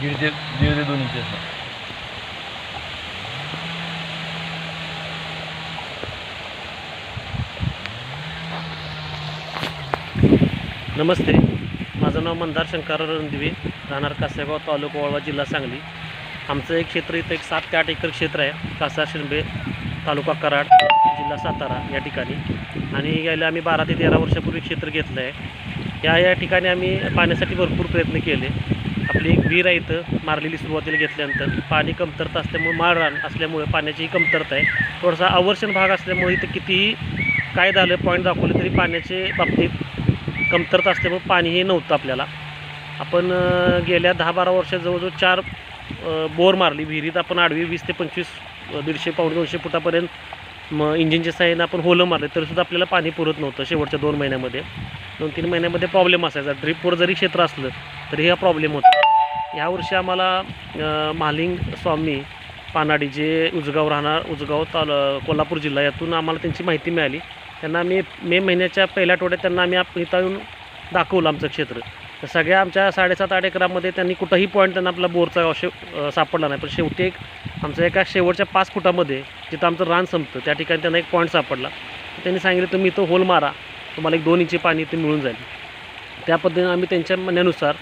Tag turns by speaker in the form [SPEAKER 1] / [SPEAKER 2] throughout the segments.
[SPEAKER 1] दीड ते दीड ते दोन इंच असणार
[SPEAKER 2] नमस्ते. माझं नाव मंदार शंकर रणदिवे राहणार कासेगाव तालुका वळवा जिल्हा सांगली. आमचं एक क्षेत्र इथं एक सात ते आठ एकर क्षेत्र आहे कासा शिंबे तालुका कराड जिल्हा सातारा या ठिकाणी. आणि गेल्या आम्ही बारा ते तेरा वर्षापूर्वी क्षेत्र घेतलं आहे या या ठिकाणी आम्ही पाण्यासाठी भरपूर प्रयत्न केले. आपली एक विहीर आहे इथं मारलेली सुरुवातीला घेतल्यानंतर. पाणी कमतरता असल्यामुळे माळ रान असल्यामुळे पाण्याचीही कमतरता आहे. थोडासा आवर्षण भाग असल्यामुळे इथं कितीही काय झालं पॉईंट दाखवले तरी पाण्याचे बाबतीत कमतरता असल्यामुळे पाणीही नव्हतं आपल्याला. आपण गेल्या दहा बारा वर्षात जवळजवळ चार बोर मारली. विहिरीत आपण आडवी वीस ते पंचवीस दीडशे पावणे दोनशे फुटापर्यंत मग इंजिनच्या साहाय्यानं आपण होलं मारले तरीसुद्धा आपल्याला पाणी पुरत नव्हतं शेवटच्या दोन महिन्यामध्ये. दोन तीन महिन्यामध्ये प्रॉब्लेम असायचा. ड्रीपवर जरी क्षेत्र असलं तरी हा प्रॉब्लेम होता. यावर्षी आम्हाला मालिंग महालिंग स्वामी पानाडी जे उजगाव राहणार उजगाव ताल कोल्हापूर जिल्हा यातून आम्हाला त्यांची माहिती मिळाली. त्यांना मी मे महिन्याच्या पहिल्या आठवड्यात त्यांना आम्ही आप- इथं येऊन दाखवलं आमचं क्षेत्र. तर सगळ्या आमच्या साडेसात आठ एकरामध्ये त्यांनी कुठंही पॉईंट त्यांना आपला बोरचा अवश्य सापडला नाही. पण शेवटी एक आमच्या एका शेवटच्या पाच फुटामध्ये जिथं आमचं रान संपतं. त्या ठिकाणी त्यांना एक पॉईंट सापडला. त्यांनी सांगितलं तुम्ही इथं होल मारा. तुम्हाला एक दोन इंची पाणी इथे मिळून जाईल. त्या पद्धतीने आम्ही त्यांच्या म्हणण्यानुसार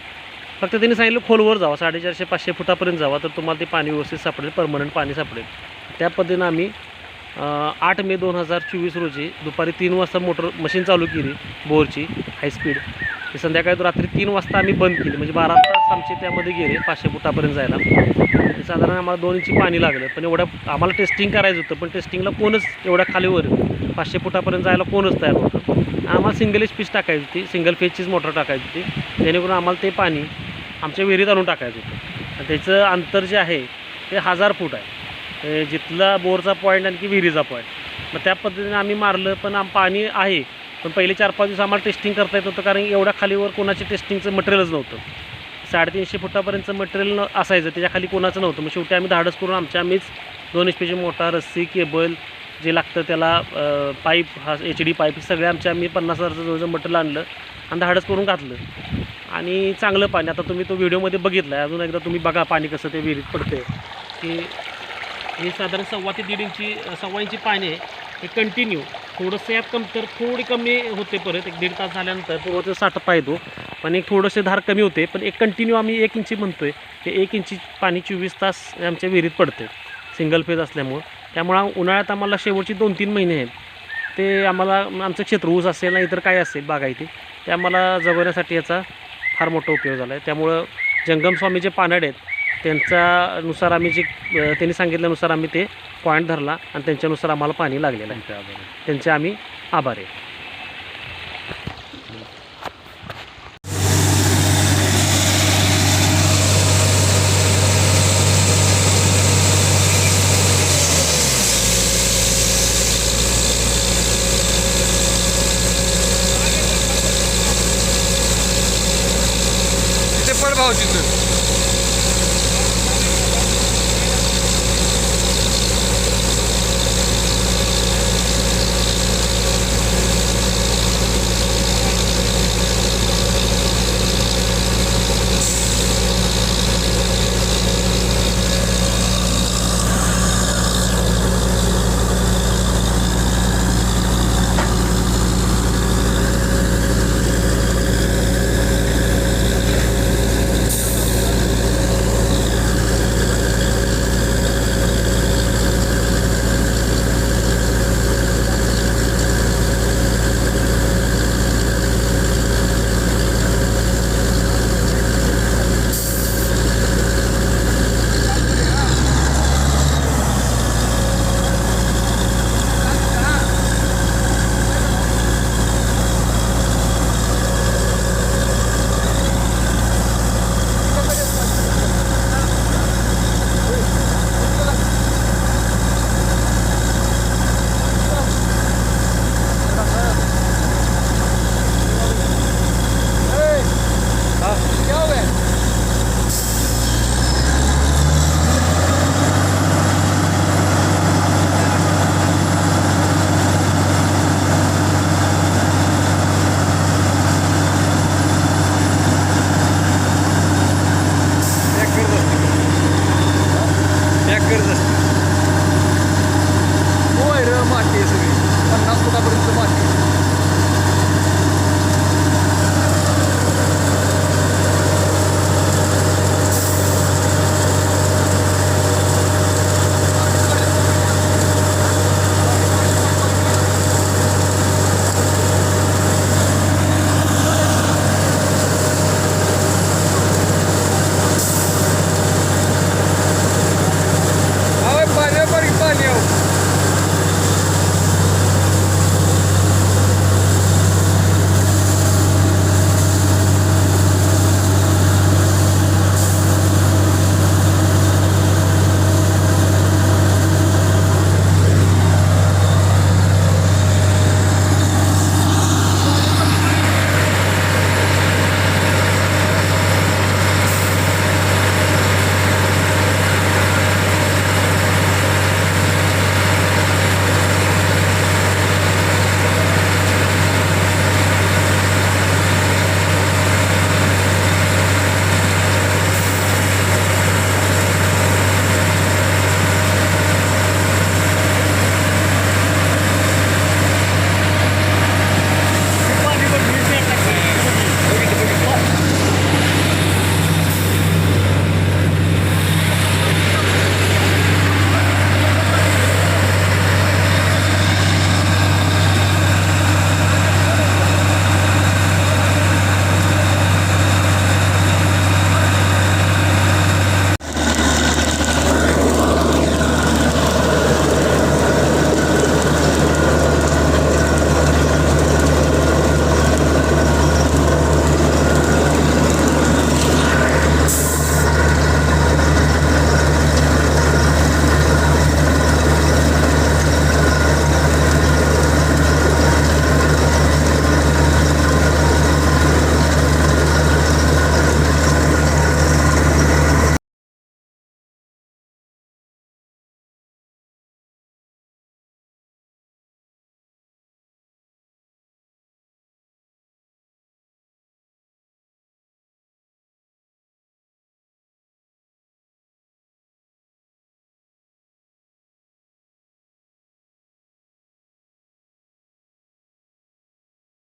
[SPEAKER 2] फक्त त्यांनी सांगितलं खोलवर जावा. साडेचारशे पाचशे फुटापर्यंत जावा तर तुम्हाला ते पाणी व्यवस्थित सापडेल. परमनंट पाणी सापडेल. त्या पद्धतीनं आम्ही आठ मे दोन हजार चोवीस रोजी दुपारी तीन वाजता मोटर मशीन चालू केली बोरची हायस्पीड ते संध्याकाळी रात्री तीन वाजता आम्ही बंद केली. म्हणजे बारा तास आमचे त्यामध्ये गेले पाचशे फुटापर्यंत जायला. साधारण आम्हाला दोन इंची पाणी लागलं. पण एवढ्या आम्हाला टेस्टिंग करायचं होतं पण टेस्टिंगला कोणच एवढ्या खालीवर पाचशे फुटापर्यंत जायला कोणच तयार होतं आम्हाला सिंगल एच पीस टाकायची होती सिंगल फेजचीच मोटर टाकायची होती. जेणेकरून आम्हाला ते पाणी आमच्या विहिरीत आणून टाकायचं होतं. आणि त्याचं अंतर जे आहे ते हजार फूट आहे. जिथला बोरचा पॉईंट आणखी विहिरीचा पॉईंट मग त्या पद्धतीने आम्ही मारलं पण आम पाणी आहे. पण पहिले चार पाच दिवस आम्हाला टेस्टिंग करता येत होतं कारण एवढ्या खालीवर कोणाचे टेस्टिंगचं मटेरियलच नव्हतं. साडेतीनशे फुटापर्यंतचं मटेरियल न असायचं त्याच्याखाली कोणाचं नव्हतं. मग शेवटी आम्ही धाडस करून आमच्या आम्हीच दोन एच पीची मोटार रस्सी केबल जे लागतं त्याला पाईप हा एच डी पाईप सगळे आमच्या आम्ही पन्नास हजारचं जवळजवळ मटेरियल आणलं आणि धाडस करून घातलं. आणि चांगलं पाणी आता तुम्ही तो व्हिडिओमध्ये बघितला आहे अजून एकदा तुम्ही बघा पाणी कसं ते विहिरीत पडते की हे साधारण सव्वा ते दीड इंची सव्वा इंची पाणी आहे. हे कंटिन्यू थोडंसं यात कमतर थोडी कमी होते परत एक दीड तास झाल्यानंतर पूर्वचं साठपा येतो. पण एक थोडंसे धार कमी होते पण एक कंटिन्यू आम्ही एक इंची म्हणतो आहे ते एक इंची पाणी चोवीस तास आमच्या विहिरीत पडते सिंगल फेज असल्यामुळं. त्यामुळं उन्हाळ्यात आम्हाला शेवटचे दोन तीन महिने आहेत. ते आम्हाला आमचं क्षेत्र ऊस असेल ना इतर काय असेल बागायती ते आम्हाला जगवण्यासाठी याचा फार मोठा उपयोग झाला आहे त्यामुळं जंगमस्वामी जे पानड आहेत. त्यांच्यानुसार आम्ही जे त्यांनी सांगितल्यानुसार आम्ही ते पॉईंट धरला आणि त्यांच्यानुसार आम्हाला पाणी लागलेलं आहे. त्यांचे आम्ही आभार आहे.